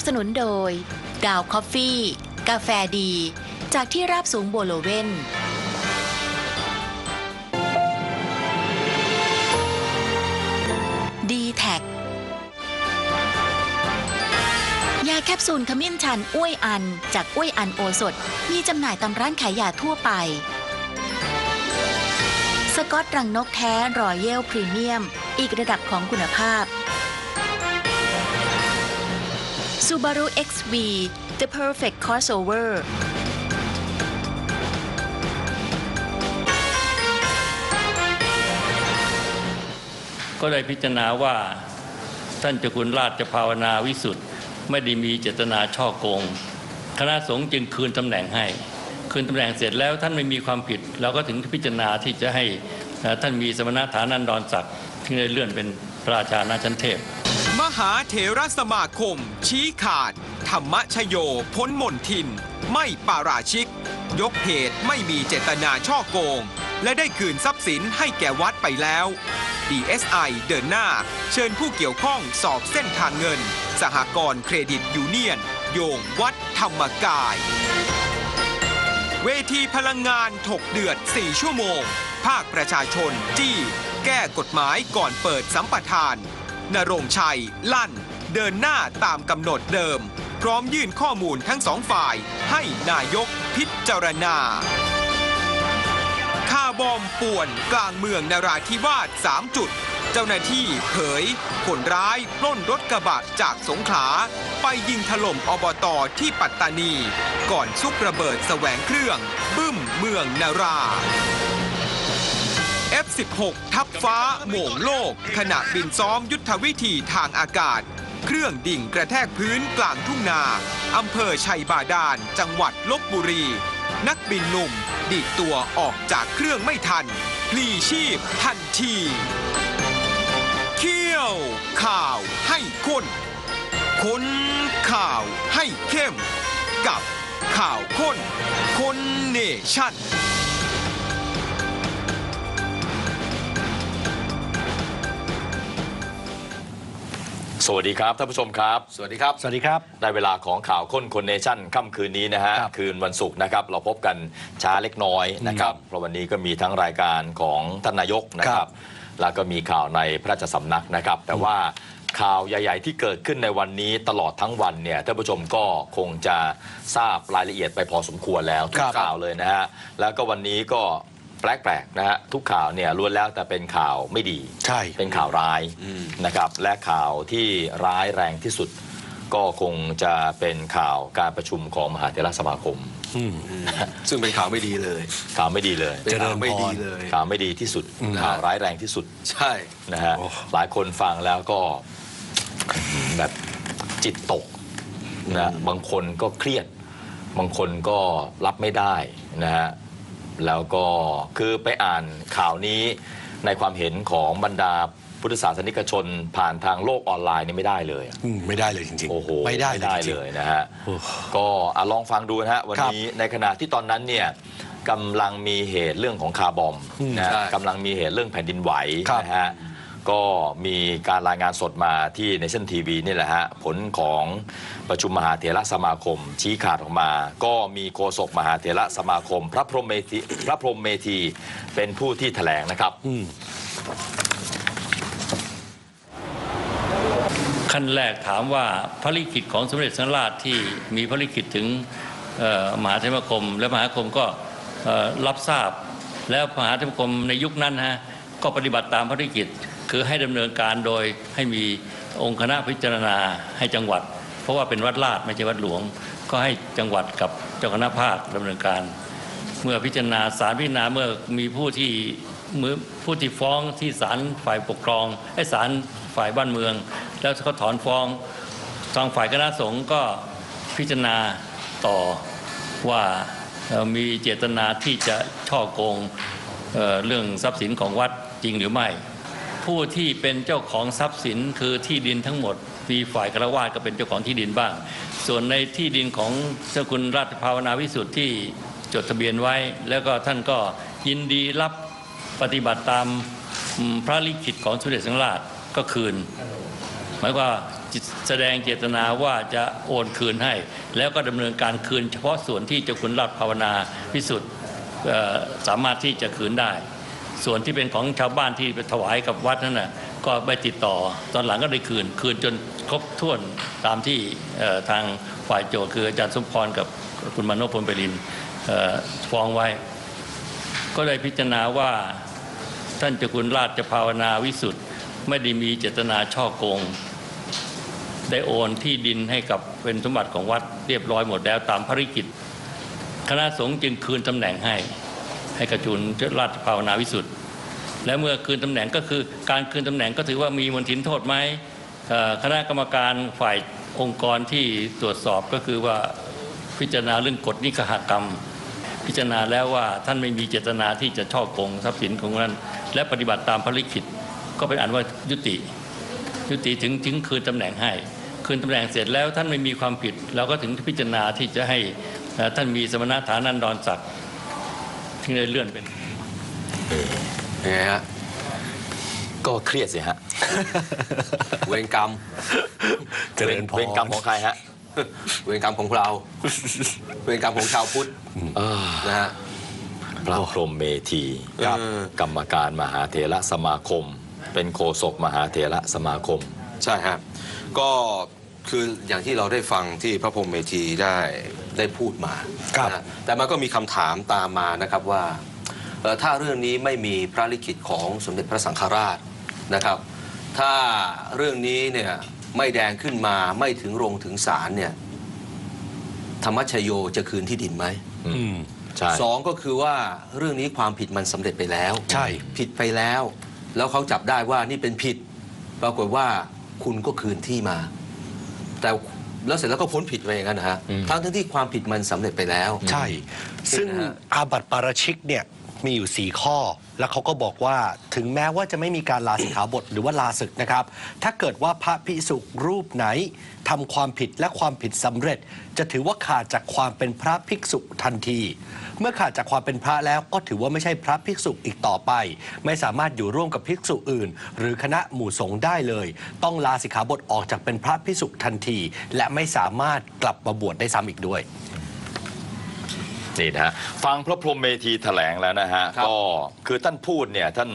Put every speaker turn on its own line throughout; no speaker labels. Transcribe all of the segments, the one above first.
บสนุนโดย ดาวคอฟฟี่ กาแฟดี จากที่ราบสูงโบโลเวนดีแท็กยาแคปซูลขมิ้นชันอ้วยอัน จากอ้วยอันโอสถมีจำหน่ายตามร้านขายยาทั่วไป สกอตรังนกแท้รอยัลพรีเมียม อีกระดับของคุณภาพ Subaru XV The Perfect Crossover
ก็ได้พิจารณาว่าท่านเจ้าคุณราชภาวนาวิสุทธ์ไม่ได้มีเจตนาช่อโกง คณะสงฆ์จึงคืนตำแหน่งให้ คืนตำแหน่งเสร็จแล้วท่านไม่มีความผิดเราก็ถึงพิจารณาที่จะให้ท่านมีสมณฐานันดรศักดิ์ที่ได้เลื่อนเป็นพระราชาณาชันเทพ
หาเถรสมาคม ชี้ขาด ธรรมชโยพ้นมนทิน ไม่ปาราชิก ยกเหตุไม่มีเจตนาช่อโกง และได้คืนทรัพย์สินให้แก่วัดไปแล้ว DSI เดินหน้า เชิญผู้เกี่ยวข้องสอบเส้นทางเงิน สหกรณ์เครดิตยูเนียน โยงวัดธรรมกาย เวทีพลังงานถกเดือด 4 ชั่วโมง ภาคประชาชน จี้ แก้กฎหมายก่อนเปิดสัมปทาน นรงชัย ลั่น เดินหน้าตามกำหนดเดิม พร้อมยื่นข้อมูลทั้งสองฝ่ายให้นายกพิจารณาคาบอมป่วนกลางเมืองนราธิวาส 3 จุด เจ้าหน้าที่เผยคนร้ายปล้นรถกระบะจากสงขลา ไปยิงถล่มอบตที่ปัตตานี ก่อนซุกระเบิดแสวงเครื่อง บึ้มเมืองนารา F16 ทับฟ้าโหม่งโลก ขณะบินซ้อมยุทธวิธีทางอากาศ เครื่องดิ่งกระแทกพื้นกลางทุ่งนาอำเภอชัยบาดาล จังหวัดลบบุรี นักบินหนุ่ม ดีดตัวออกจากเครื่องไม่ทัน พลีชีพทันที เขี้ยว ข่าวให้ข้นค้นข่าวให้เข้ม กับข่าวข้นคนเนชั่น
สวัสดีครับท่านผู้ชมครับ
สวัสดีครับ
สวัสดีครับ
ได้เวลาของข่าวค้นคนเนชั่นค่ำคืนนี้นะฮะ
ครับ
คืนวันศุกร์นะครับ เราพบกันช้าเล็กน้อยนะครับ เพราะวันนี้ก็มีทั้งรายการของท่านนายกนะค
ครั
รับ
บ
แล้วก็มีข่าวในพระราชสำนักนะครับ แต่ว่าข่าวใหญ่ ๆ ที่เกิดขึ้นในวันนี้ตลอดทั้งวันเนี่ยท่านผู้ชมก็คงจะทราบรายละเอียดไปพอสมควรแล้วทุ
ค
ก
รับ
ข่าวเลยนะฮะ แล้วก็วันนี้ก็ แปลกๆนะฮะทุกข่าวเนี่ยล้วนแล้วแต่เป็นข่าวไม่ดี
ใช่
เป็นข่าวร้ายนะครับ และข่าวที่ร้ายแรงที่สุด ก็คงจะเป็นข่าวการประชุมของมหาเถรสมาคม
ซึ่งเป็นข่าวไม่ดีเลย
ข่าวไม่ดีเลย
เป็นข่าวไม่ดีเลย
ข่าวไม่ดีที่สุด ข่าวร้ายแรงที่สุด
ใช่
นะฮะ
โอ้
หลายคนฟังแล้วก็แบบจิตตกนะบางคนก็เครียด บางคนก็รับไม่ได้นะฮะ แล้วก็คือไปอ่านข่าวนี้ในความเห็นของบรรดาพุทธศาสนิกชนผ่านทางโลกออนไลน์นี่ไม่ได้เลยอะ
อืมไม่ได้เลยจริงๆ
โอ้โห
ไม่ได้เลยจริง
เลยนะฮะ
โอ้
ก็อะลองฟังดูนะฮะ วัน
ครับ
นี้ในขณะที่ตอนนั้นเนี่ยกำลังมีเหตุเรื่องของคาร์บอม
อืม
นะฮะ
ใช่
กำลังมีเหตุเรื่องแผ่นดินไหว
ครับ
นะฮะ ก็มีการรายงานสดมาที่ในเส้นทีวีนี่แหละฮะ ผลของประชุมมหาเถรสมาคม ชี้ขาดออกมา ก็มีโฆษกมหาเถรสมาคม พระพรหมเมธีพระพรหมเมธีเป็นผู้ที่แถลงนะครับ
ขั้นแรกถามว่าภารกิจของสมเด็จสังฆราชที่มีภารกิจถึงมหาเทรคม และมหาคมก็รับทราบ แล้วมหาเทรคมในยุคนั้นฮะก็ปฏิบัติตามภารกิจ คือให้ดำเนินการโดยให้มีองค์คณะพิจารณาให้จังหวัด เพราะว่าเป็นวัดลาดไม่ใช่วัดหลวง ก็ให้จังหวัดกับเจ้าคณะภาคดำเนินการ เมื่อพิจารณาศาลพิจารณาเมื่อมีผู้ที่มือผู้ที่ฟ้องที่ศาลฝ่ายปกครองไอ้ศาลฝ่ายบ้านเมือง แล้วเขาถอนฟ้องทางฝ่ายคณะสงฆ์ก็พิจารณาต่อว่ามีเจตนาที่จะช่อโกงเออเรื่องทรัพย์สินของวัดจริงหรือไม่ ผู้ที่เป็นเจ้าของทรัพย์สินคือที่ดินทั้งหมดมีฝ่ายคารวาสก็เป็นเจ้าของที่ดินบ้าง ส่วนในที่ดินของเจ้าคุณราชภาวนาวิสุทธิ์ที่จดทะเบียนไว้ แล้วก็ท่านก็ยินดีรับปฏิบัติตามพระลิขิตของสมเด็จสังราชก็คืน หมายว่าแสดงเจตนาว่าจะโอนคืนให้ แล้วก็ดำเนินการคืนเฉพาะส่วนที่เจ้าคุณราชภาวนาพิสุทธิ์สามารถที่จะคืนได้ ส่วนที่เป็นของชาวบ้านที่ไปถวายกับวัดนั่นน่ะก็ไปติดต่อ ตอนหลังก็ได้คืน คืนจนครบถ้วนตามที่ทางฝ่ายโจทย์คืออาจารย์สมพรกับคุณมโนพลปรินฟ้องไว้ ก็ได้พิจารณาว่าท่านเจ้าคุณราชภาวนาวิสุทธ์ไม่ได้มีเจตนาช่อโกง ได้โอนที่ดินให้กับเป็นสมบัติของวัดเรียบร้อยหมดแล้วตามภารกิจ คณะสงฆ์จึงคืนตำแหน่งให้ ให้กระจุนราชภาวนาวิสุทธ์และเมื่อคืนตำแหน่งก็คือการคืนตำแหน่งก็ถือว่ามีมนทินโทษไหมคณะกรรมการฝ่ายองค์กรที่ตรวจสอบก็คือว่าพิจารณาเรื่องกฎนิคหกรรม พิจารณาแล้วว่าท่านไม่มีเจตนาที่จะช่อโกงทรัพย์สินของนั้นและปฏิบัติตามภารกิจก็เป็นอันว่ายุติ ยุติถึงถึงคืนตำแหน่งให้ คืนตำแหน่งเสร็จแล้วท่านไม่มีความผิดเราก็ถึงพิจารณาที่จะให้ท่านมีสมณฐานันดรศักดิ์ ที่ได้เลื่อนเป็น
ยังไงฮะ
ก็เครียดสิฮะ
เวรกรรม
เจริญพร
เวรกรรมของใครฮะ
เวรกรรมของเรา เวรกรรมของชาวพุทธนะฮะ
พระพรหมเมธี
ครับ
กรรมการมหาเถระสมาคม เป็นโฆษกมหาเถระสมาคม
ใช่ฮะก็ คืออย่างที่เราได้ฟังที่พระพรหมเมธีได้ได้พูดมา
ครับ
นะฮะแต่มันก็มีคำถามตามมานะครับว่าเอ่อถ้าเรื่องนี้ไม่มีพระลิขิตของสมเด็จพระสังฆราชนะครับ ถ้าเรื่องนี้เนี่ยไม่แดงขึ้นมาไม่ถึงโรงถึงศาลเนี่ยธรรมชโยจะคืนที่ดินไหม
อืม
ใช่
สองก็คือว่าเรื่องนี้ความผิดมันสำเร็จไปแล้ว
ใช่
ผิดไปแล้ว แล้วเขาจับได้ว่านี่เป็นผิด ปรากฏว่าคุณก็คืนที่มา แต่แล้วเสร็จแล้วก็พ้นผิดไปอย่างนั้นนะฮะ
อืม
ทั้งทั้งที่ความผิดมันสำเร็จไปแล้ว
ใช่ ซึ่ง
นะฮะ
อาบัติปาราชิกเนี่ย มีอยู่ 4 ข้อ แล้วเขาก็บอกว่าถึงแม้ว่าจะไม่มีการลาสิกขาบทหรือว่าลาศึกนะครับ ถ้าเกิดว่าพระพิสุรูปไหนทำความผิดและความผิดสำเร็จ จะถือว่าขาดจากความเป็นพระภิกษุทันที เมื่อขาดจากความเป็นพระแล้วก็ถือว่าไม่ใช่พระภิกษุอีกต่อไป ไม่สามารถอยู่ร่วมกับภิกษุอื่น หรือคณะหมู่สงฆ์ได้เลย ต้องลาสิกขาบทออกจากเป็นพระภิกษุทันที และไม่สามารถกลับมาบวชได้ซ้ำอีกด้วย
นี่นะฮะฟังพระพรหมเมธีแถลงแล้วนะฮะ
ครับ
ก็คือท่านพูดเนี่ยท่าน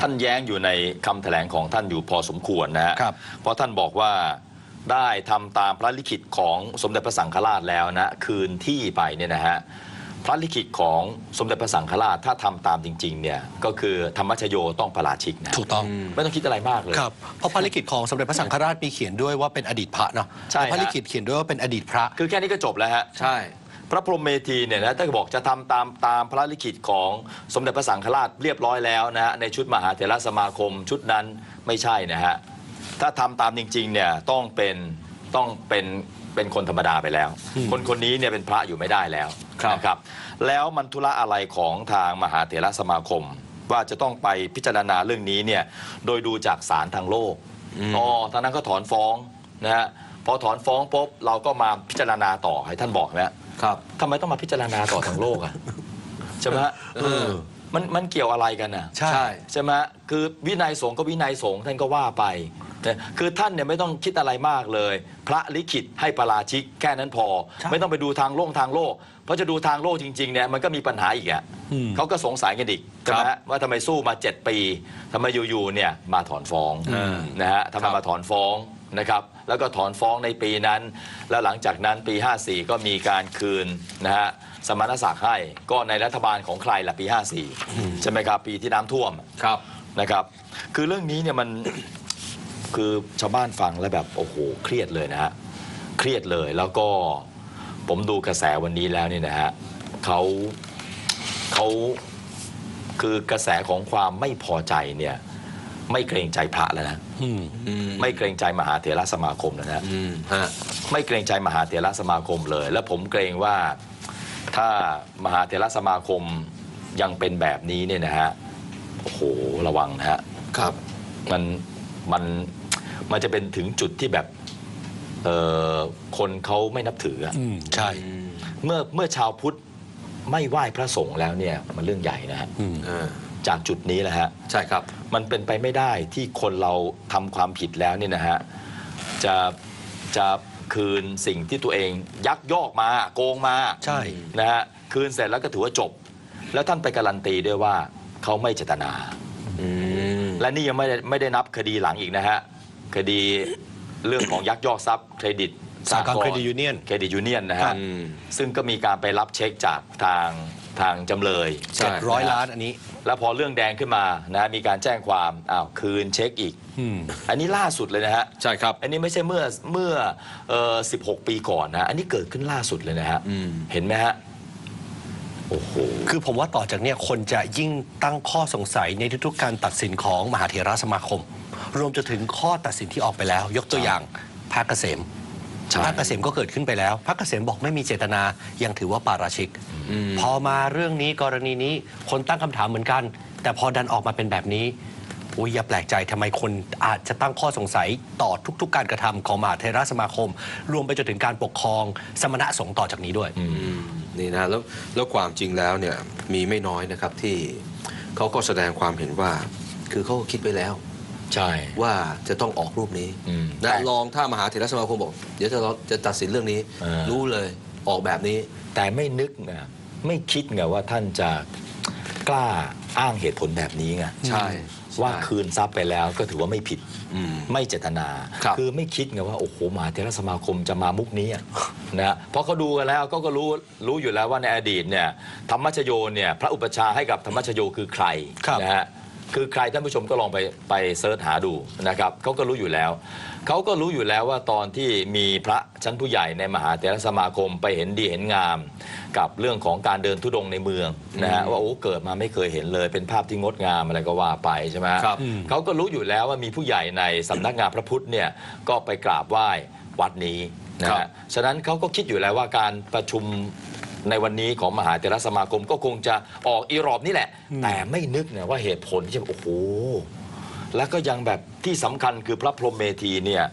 ท่านแย้งอยู่ในคำแถลงของท่านอยู่พอสมควรนะฮะ
ครับ
เพราะท่านบอกว่าได้ทำตามพระลิขิตของสมเด็จพระสังฆราชแล้วนะคืนที่ไปเนี่ยนะฮะพระลิขิตของสมเด็จพระสังฆราชถ้าทำตามจริงๆเนี่ยก็คือธรรมชโยต้องประราชิกนะ
ถูกต้อง
ไม่ต้องคิดอะไรมากเลย
ครับเพราะพระลิขิตของสมเด็จพระสังฆราชมีเขียนด้วยว่าเป็นอดีตพระเนาะ
ใช่ฮะ
พระลิขิตเขียนด้วยว่าเป็นอดีตพระ
คือแค่นี้ก็จบแล้วฮะ
ใช่
พระพรหมเมธีเนี่ยนะถ้าบอกจะทำตามตามพระลิขิตของสมเด็จพระสังฆราชเรียบร้อยแล้วนะฮะในชุดมหาเถรสมาคมชุดนั้นไม่ใช่นะฮะถ้าทำตามจริงๆเนี่ยต้องเป็นต้องเป็นเป็นคนธรรมดาไปแล้ว คนคนนี้เนี่ยเป็นพระอยู่ไม่ได้แล้ว
ครับ
นะครับ แล้วมันธุระอะไรของทางมหาเถรสมาคม ว่าจะต้องไปพิจารณาเรื่องนี้เนี่ยโดยดูจากศาลทางโลกอ๋อทางนั้นก็ถอนฟ้องนะฮะพอถอนฟ้องปุ๊บเราก็มาพิจารณาต่อให้ท่านบอกแล้ว
ครับ
ทำไมต้องมาพิจารณาต่อทางโลกอะใช่ไหมฮะ
เออ
มันมันเกี่ยวอะไรกันอะ
ใช่
ใช่
ใช่ไหมคือวินัยสงฆ์ก็วินัยสงฆ์ท่านก็ว่าไปนะคือท่านเนี่ยไม่ต้องคิดอะไรมากเลย พระลิขิตให้ประราชิกแค่นั้นพอ
ใช่
ไม่ต้องไปดูทางโลกทางโลก เพราะจะดูทางโลกจริงๆเนี่ยมันก็มีปัญหาอีกอะ
อืม
เขาก็สงสัยกันอีกใช่ไหมฮะว่าทำไมสู้มา 7 ปีทำไมอยู่ๆเนี่ยมาถอนฟ้อง
อืม
นะฮะทำไม
ครับ
มาถอนฟ้องนะครับ แล้วก็ถอนฟ้องในปีนั้น แล้วหลังจากนั้นปี 54 ก็มีการคืนนะฮะสมณศักดิ์ให้ก็ในรัฐบาลของใครล่ะปี 54 ใช่ไหมครับ ปีที่น้ำท่วม
ครับ
นะครับ คือเรื่องนี้เนี่ยมัน คือชาวบ้านฟังแล้วแบบ โอ้โห เครียดเลยนะฮะเครียดเลยแล้วก็ผมดูกระแสวันนี้แล้วเนี่ยนะฮะเขาเขาคือกระแสของความไม่พอใจเนี่ย ไม่เกรงใจพระแล้วนะ
อืม
อืม
ไม่เกรงใจมหาเถรสมาคมแล้วนะ
อืมฮะ
ไม่เกรงใจมหาเถรสมาคมเลย และผมเกรงว่าถ้ามหาเถรสมาคมยังเป็นแบบนี้เนี่ยนะฮะโอ้โหระวังนะฮะ
ครับ
มันมันมันจะเป็นถึงจุดที่แบบเอ่อคนเขาไม่นับถืออะ
อืมใช่
เมื่อเมื่อชาวพุทธไม่ไหว้พระสงฆ์แล้วเนี่ย มันเรื่องใหญ่นะฮะ
อืม
เออ
จากจุดนี้แหละฮะ
ใช่ครับ
มันเป็นไปไม่ได้ที่คนเราทำความผิดแล้วเนี่ยนะฮะจะจะคืนสิ่งที่ตัวเองยักยอกมาโกงมา
ใช่
นะฮะคืนเสร็จแล้วก็ถือว่าจบ แล้วท่านไปการันตีด้วยว่าเขาไม่เจตนา
อืม
และนี่ยังไม่ได้ไม่ได้นับคดีหลังอีกนะฮะ คดีเรื่องของยักยอกทรัพย์เครดิต
สหกรณ์เครดิตยูเนียน
เครดิตยูเนียนนะ
ครั
ฮะ
บ
อืม
ซึ่งก็มีการไปรับเช็คจากทาง ทางจำเลย
ใช่
เจ็ดร้อยล้านอันนี้
แล้วพอเรื่องแดงขึ้นมานะมีการแจ้งความอ้าวคืนเช็คอีก
อืม
อันนี้ล่าสุดเลยนะฮะ
ใช่ครับ
อันนี้ไม่ใช่เมื่อเมื่อเอ่อ16 ปีก่อนนะ อันนี้เกิดขึ้นล่าสุดเลยนะฮะ
อืม
เห็นไหมฮะ โอ้โห
คือผมว่าต่อจากเนี้ยคนจะยิ่งตั้งข้อสงสัยในทุกๆการตัดสินของมหาเถรสมาคม รวมจนถึงข้อตัดสินที่ออกไปแล้ว ยกตัวอย่างพระเกษม
ใช่
พระเกษมก็เกิดขึ้นไปแล้ว พระเกษมบอกไม่มีเจตนายังถือว่าปาราชิก พอมาเรื่องนี้กรณีนี้คนตั้งคำถามเหมือนกัน แต่พอดันออกมาเป็นแบบนี้อุ้ยอย่าแปลกใจทำไมคนอาจจะตั้งข้อสงสัยต่อทุก ๆ การกระทำของมหาเทรสมาคม รวมไปจนถึงการปกครองสมณะสงฆ์ต่อจากนี้ด้วย
อืมนี่นะแล้วแล้วความจริงแล้วเนี่ยมีไม่น้อยนะครับที่เขาก็แสดงความเห็นว่า คือเขาก็คิดไว้แล้ว
ใช่
ว่าจะต้องออกรูปนี้
อืม
นะ
แต่
ลองถ้ามหาเถรสมาคมบอก เดี๋ยวจะจะตัดสินเรื่องนี้
เออ
รู้เลยออกแบบนี้
แต่ไม่นึกไงไม่คิดไงว่าท่านจะกล้าอ้างเหตุผลแบบนี้ไง
ใช่
ว่า
ใช่
คืนทรัพย์ไปแล้วก็ถือว่าไม่ผิด
อืม
ไม่เจตนา
ครับ
อไม่คิดไงว่า โอ้โหมหาเทรสมาคมจะมามุกนี้อะนะฮะเพราะเขาดูกันแล้วก็ก็รู้รู้อยู่แล้วว่าในอดีตเนี่ยธรรมชโยเนี่ยพระอุปชฌาย์ให้กับธรรมชโยคือใคร
ครับ
นะฮะ คือใครท่านผู้ชมก็ลองไปไปเสิร์ชหาดูนะครับเขาก็รู้อยู่แล้ว เขาก็รู้อยู่แล้วว่าตอนที่มีพระชั้นผู้ใหญ่ในมหาเถรสมาคมไปเห็นดีเห็นงาม กับเรื่องของการเดินทุดงค์ในเมืองนะฮะว่าโอ้เกิดมาไม่เคยเห็นเลย เป็นภาพที่งดงามอะไรก็ว่าไปใช่ไหมฮะ
ครับ
เขาก็รู้อยู่แล้วว่ามีผู้ใหญ่ในสำนักงานพระพุทธเนี่ยก็ไปกราบไหว้วัดนี้นะ
ครั
ฮะ
บ
ฉะนั้นเขาก็คิดอยู่แล้วว่าการประชุม ในวันนี้ของมหาเถรสมาคมก็คงจะออกอีรอบนี่แหละ แต่ไม่นึกเนี่ยว่าเหตุผลที่จะโอ้โหแล้วก็ยังแบบที่สำคัญคือพระพรหมเมธีเนี่ย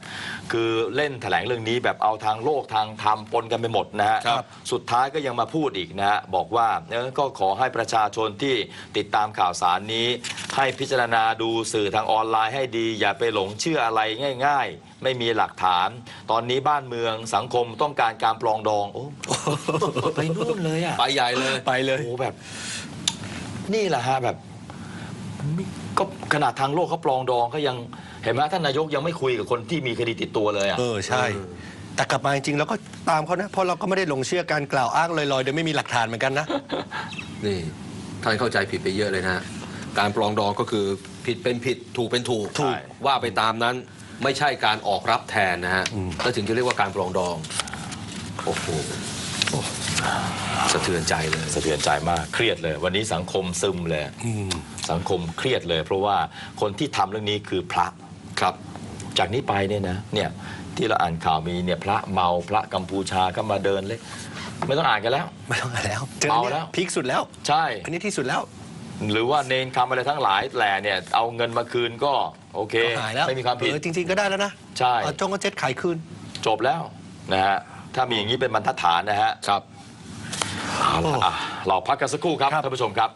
คือเล่นแถลงเรื่องนี้แบบเอาทางโลกทางธรรมปนกันไปหมดนะฮะ
ครับ
สุดท้ายก็ยังมาพูดอีกนะฮะบอกว่าเออก็ขอให้ประชาชนที่ติดตามข่าวสารนี้ ให้พิจารณาดูสื่อทางออนไลน์ให้ดี อย่าไปหลงเชื่ออะไรง่าย ๆ ไม่มีหลักฐาน ตอนนี้บ้านเมืองสังคมต้องการการปลองดองโอ้ไปนู่นเลยอะ
ไปใหญ่เลย
ไปเลย
โอ้แบบ นี่แหละฮะแบบไม่ก็ขนาดทางโลกเขาปลองดองก็ยังเห็นไหมท่านนายกยังไม่คุยกับคนที่มีคดีติดตัวเลยอะ
เออใช่ แต่กลับมาจริงๆแล้วก็ตามเขานะเพราะเราก็ไม่ได้หลงเชื่อการกล่าวอ้างลอยๆโดยไม่มีหลักฐานเหมือนกันนะ
นี่ท่านเข้าใจผิดไปเยอะเลยนะ การปลองดองก็คือผิดเป็นผิดถูกเป็นถูก
ถูก
ว่าไปตามนั้น ไม่ใช่การออกรับแทนนะฮะก็ถึงจะเรียกว่าการปลองดองโอ้โหสะเทือนใจเลย
สะเทือนใจมากเครียดเลย วันนี้สังคมซึมเลย
อืม
สังคมเครียดเลย เพราะว่าคนที่ทำเรื่องนี้คือพระ
ครับ
จากนี้ไปเนี่ยนะเนี่ยที่เราอ่านข่าวมีเนี่ยพระเมาพระกัมพูชาก็มาเดินเลย ไม่ต้องอ่านกันแล้ว
ไม่ต้องอ่านแล้วเจอ
เอา
เนี่ย
แล้ว
พีคสุดแล้ว
ใช่
อันนี้ที่สุดแล้ว
หรือว่าเนนคำอะไรทั้งหลายแหล่เนี่ยเอาเงินมาคืนก็โอเค
ก็หายแล้ว
ไม่มีความผิด
เออจริง ๆ ก็ได้แล้วนะ
ใช่
เอาจงก็เจ็ดขายคืน
จบแล้วนะฮะถ้ามีอย่างนี้เป็นบรรทัดฐานนะฮะ
ครับ
เอาละอะเราพักกันสักครู่ครับ
ครับ
ท่านผู้ชมครับ